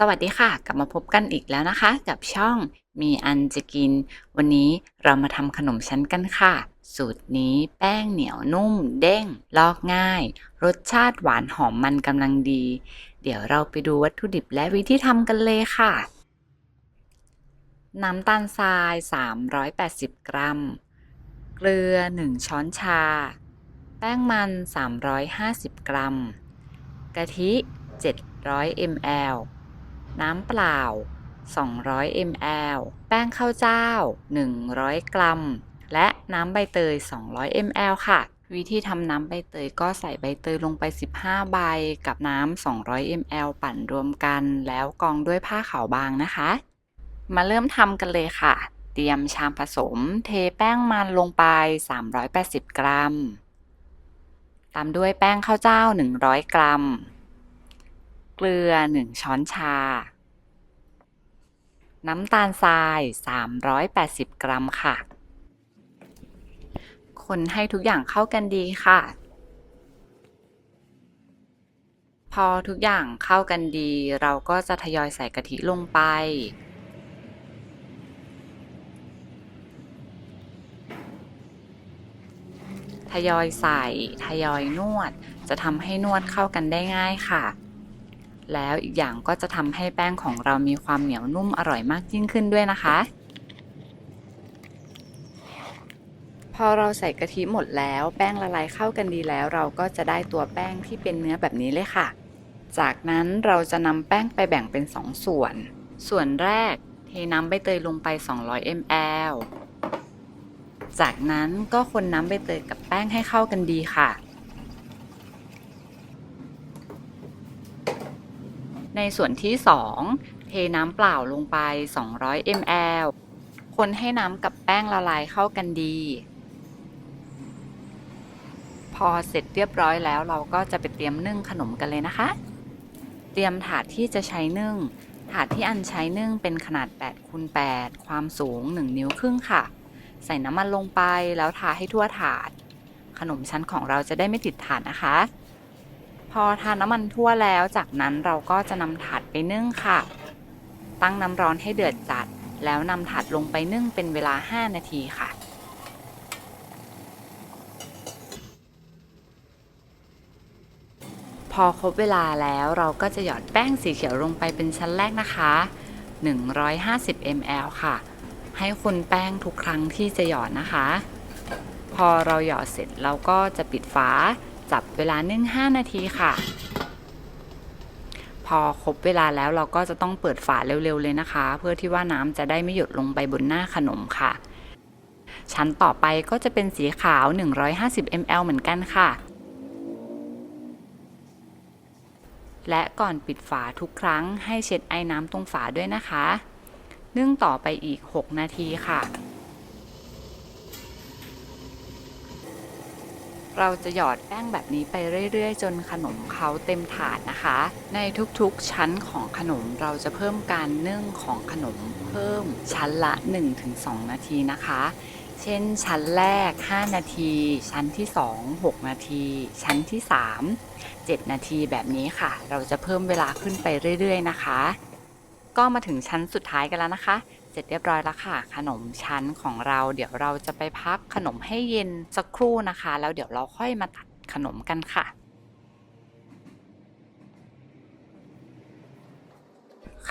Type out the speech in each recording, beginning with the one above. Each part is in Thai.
สวัสดีค่ะ กลับมาพบกันอีกแล้วนะคะ กับช่องมีอันจะกิน วันนี้เรามาทำขนมชั้นกันค่ะ สูตรนี้แป้งเหนียวนุ่ม เด้ง ลอกง่าย รสชาติหวานหอมมันกำลังดี เดี๋ยวเราไปดูวัตถุดิบและวิธีทำกันเลยค่ะ น้ำตาลทราย 380 กรัม เกลือ 1 ช้อนชา แป้งมัน 350 กรัม กะทิ 700 ml น้ำเปล่า 200 ml แป้งข้าวเจ้า 100 กรัม และน้ำใบเตย 200 ml ค่ะ วิธีทำน้ำใบเตยก็ใส่ใบเตยลงไป 15 ใบ กับน้ำ 200 ml ปั่นรวมกัน แล้วกองด้วยผ้าขาวบางนะคะ มาเริ่มทำกันเลยค่ะ เตรียมชามผสม เทแป้งมันลงไป 380 กรัม ตามด้วยแป้งข้าวเจ้า 100 กรัม เกลือ 1 ช้อนชา น้ำตาลทราย 380 กรัมค่ะ คนให้ทุกอย่างเข้ากันดีค่ะ พอทุกอย่างเข้ากันดี เราก็จะทยอยใส่กะทิลงไปทยอยใส่ ทยอยนวด จะทำให้นวดเข้ากันได้ง่ายค่ะ แล้วอีกอย่างก็จะทำให้แป้งของเรามีความเหนียวนุ่มอร่อยมากยิ่งขึ้นด้วยนะคะ พอเราใส่กะทิหมดแล้ว แป้งละลายเข้ากันดีแล้ว เราก็จะได้ตัวแป้งที่เป็นเนื้อแบบนี้เลยค่ะ จากนั้นเราจะนำแป้งไปแบ่งเป็น 2 ส่วน ส่วนแรกเทน้ำใบเตยลงไป 200 ml จากนั้นก็คนน้ำใบเตยกับแป้งให้เข้ากันดีค่ะ ในส่วนที่ 2 เทน้ำเปล่าลงไป 200 ml คนให้น้ำกับแป้งละลายเข้ากันดี พอเสร็จเรียบร้อยแล้วเราก็จะไปเตรียมนึ่งขนมกันเลยนะคะ เตรียมถาดที่จะใช้นึ่ง ถาดที่อันใช้นึ่งเป็นขนาด8คูณ8ความสูง 1 นิ้วครึ่งค่ะ ใส่น้ำมันลงไปแล้วทาให้ทั่วถาด ขนมชั้นของเราจะได้ไม่ติดถาดนะคะ อทาน้ำมันทั่วแล้ว จากนั้นเราก็จะนำถาดไปนึ่งค่ะ ตั้งน้ำร้อนให้เดือดจัด แล้วนำถาดลงไปนึ่งเป็นเวลา 5 นาทีค่ะพอครบเวลาแล้วเราก็จะหยอดแป้งสีเขียวลงไปเป็นชั้นแรกนะคะ 150 ml ค่ะ ให้คนแป้งทุกครั้งที่จะหยอดนะคะ พอเราหยอดเสร็จเราก็จะปิดฝา จับเวลานึ่ง 5 นาทีค่ะ พอครบเวลาแล้วเราก็จะต้องเปิดฝาเร็วๆเลยนะคะ เพื่อที่ว่าน้ำจะได้ไม่หยดลงไปบนหน้าขนมค่ะ ชั้นต่อไปก็จะเป็นสีขาว 150 ml เหมือนกันค่ะ และก่อนปิดฝาทุกครั้งให้เช็ดไอ้น้ำตรงฝาด้วยนะคะ นึ่งต่อไปอีก 6 นาทีค่ะ เราจะหยอดแป้งแบบนี้ไปเรื่อยๆ จนขนมเขาเต็มถาดนะคะ ในทุกๆชั้นของขนมเราจะเพิ่มการนึ่งของขนมเพิ่มชั้นละ 1-2 นาทีนะคะ เช่นชั้นแรก 5 นาที ชั้นที่ 2 6 นาที ชั้นที่ 3 7 นาทีแบบนี้ค่ะ เราจะเพิ่มเวลาขึ้นไปเรื่อยๆนะคะ ก็มาถึงชั้นสุดท้ายกันแล้วนะคะ สร็จเรียบร้อยแล้วค่ะ ขนมชั้นของเราเดี๋ยวเราจะไปพักขนมให้เย็นสักครู่นะคะ แล้วเดี๋ยวเราค่อยมาตัดขนมกันค่ะ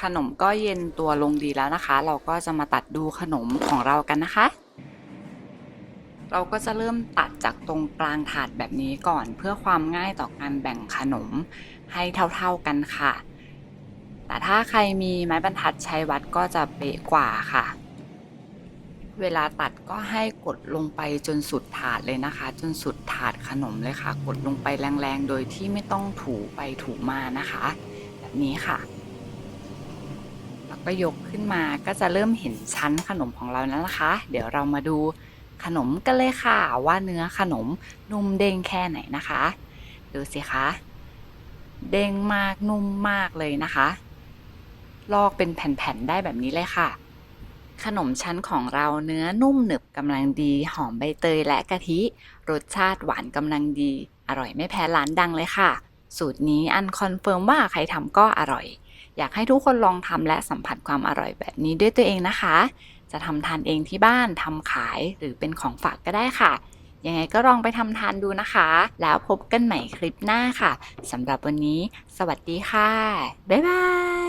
ขนมก็เย็นตัวลงดีแล้วนะคะ เราก็จะมาตัดดูขนมของเรากันนะคะ เราก็จะเริ่มตัดจากตรงกลางถาดแบบนี้ก่อน เพื่อความง่ายต่อการแบ่งขนมให้เท่าๆกันค่ะ แต่ถ้าใครมีไม้บรรทัดใช้วัดก็จะเป๊ะกว่าค่ะ เวลาตัดก็ให้กดลงไปจนสุดถาดเลยนะคะ จนสุดถาดขนมเลยค่ะ กดลงไปแรงๆ โดยที่ไม่ต้องถูไปถูมานะคะ แบบนี้ค่ะ แล้วก็ยกขึ้นมาก็จะเริ่มเห็นชั้นขนมของเราแล้วนะคะ เดี๋ยวเรามาดูขนมกันเลยค่ะว่าเนื้อขนมนุ่มเด้งแค่ไหนนะคะ ดูสิคะ เด้งมากนุ่มมากเลยนะคะ ลอกเป็นแผ่นๆได้แบบนี้เลยค่ะ ขนมชั้นของเราเนื้อนุ่มหนึบกำลังดี หอมใบเตยและกะทิ รสชาติหวานกำลังดี อร่อยไม่แพ้ร้านดังเลยค่ะ สูตรนี้อันคอนเฟิร์มว่าใครทำก็อร่อย อยากให้ทุกคนลองทำและสัมผัสความอร่อยแบบนี้ด้วยตัวเองนะคะ จะทำทานเองที่บ้านทำขายหรือเป็นของฝากก็ได้ค่ะยังไงก็ลองไปทำทานดูนะคะ แล้วพบกันใหม่คลิปหน้าค่ะ สำหรับวันนี้ สวัสดีค่ะ บ๊ายบาย